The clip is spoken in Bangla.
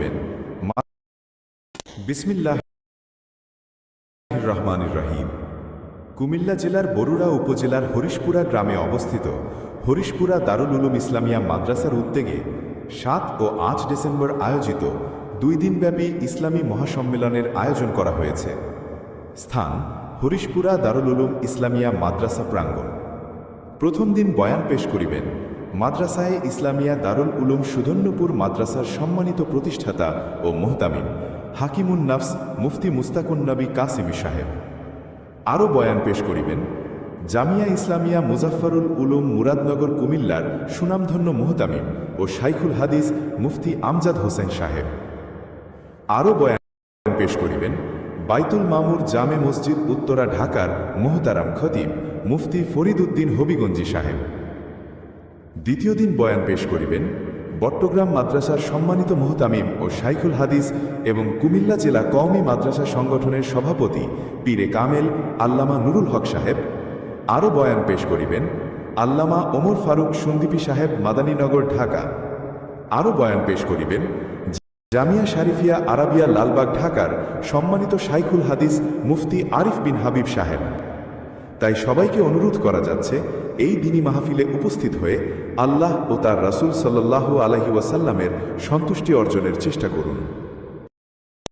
করিবেন। রহমান রহিম। কুমিল্লা জেলার বরুড়া উপজেলার হরিশপুরা গ্রামে অবস্থিত হরিশপুরা দারুল উলুম ইসলামিয়া মাদ্রাসার উদ্যোগে সাত ও আট ডিসেম্বর আয়োজিত দুই দিনব্যাপী ইসলামী মহাসম্মেলনের আয়োজন করা হয়েছে। স্থান হরিশপুরা দারুল উলুম ইসলামিয়া মাদ্রাসা প্রাঙ্গণ। প্রথম দিন বয়ান পেশ করিবেন। মাদ্রাসায় ইসলামিয়া দারুল উলুম সুধন্যপুর মাদ্রাসার সম্মানিত প্রতিষ্ঠাতা ও মোহতামিম হাকিমুন নাফস মুফতি মুস্তাকুন নবী কাসিমি সাহেব। আরও বয়ান পেশ করিবেন, জামিয়া ইসলামিয়া মুজাফফরুল উলুম মুরাদনগর কুমিল্লার সুনামধন্য মোহতামিম ও শাইখুল হাদিস মুফতি আমজাদ হোসেন সাহেব। আরও বয়ান পেশ করিবেন, বাইতুল মামুর জামে মসজিদ উত্তরা ঢাকার মোহতারাম খতিব মুফতি ফরিদ উদ্দিন হবিগঞ্জি সাহেব। দ্বিতীয় দিন বয়ান পেশ করিবেন বট্টগ্রাম মাদ্রাসার সম্মানিত মোহতামিম ও শাইখুল হাদিস এবং কুমিল্লা জেলা কওমি মাদ্রাসা সংগঠনের সভাপতি পীরে কামেল, আল্লামা নুরুল হক সাহেব। আরও বয়ান পেশ করিবেন আল্লামা ওমর ফারুক সন্দীপী সাহেব, মাদানীনগর, ঢাকা। আরও বয়ান পেশ করিবেন জামিয়া শারিফিয়া আরাবিয়া লালবাগ, ঢাকার সম্মানিত শাইখুল হাদিস মুফতি আরিফ বিন হাবিব সাহেব। তাই সবাইকে অনুরোধ করা যাচ্ছে, এই দিনী মাহফিলে উপস্থিত হয়ে আল্লাহ ও তার রাসুল সাল্লাল্লাহু আলহি ওয়াসাল্লামের সন্তুষ্টি অর্জনের চেষ্টা করুন।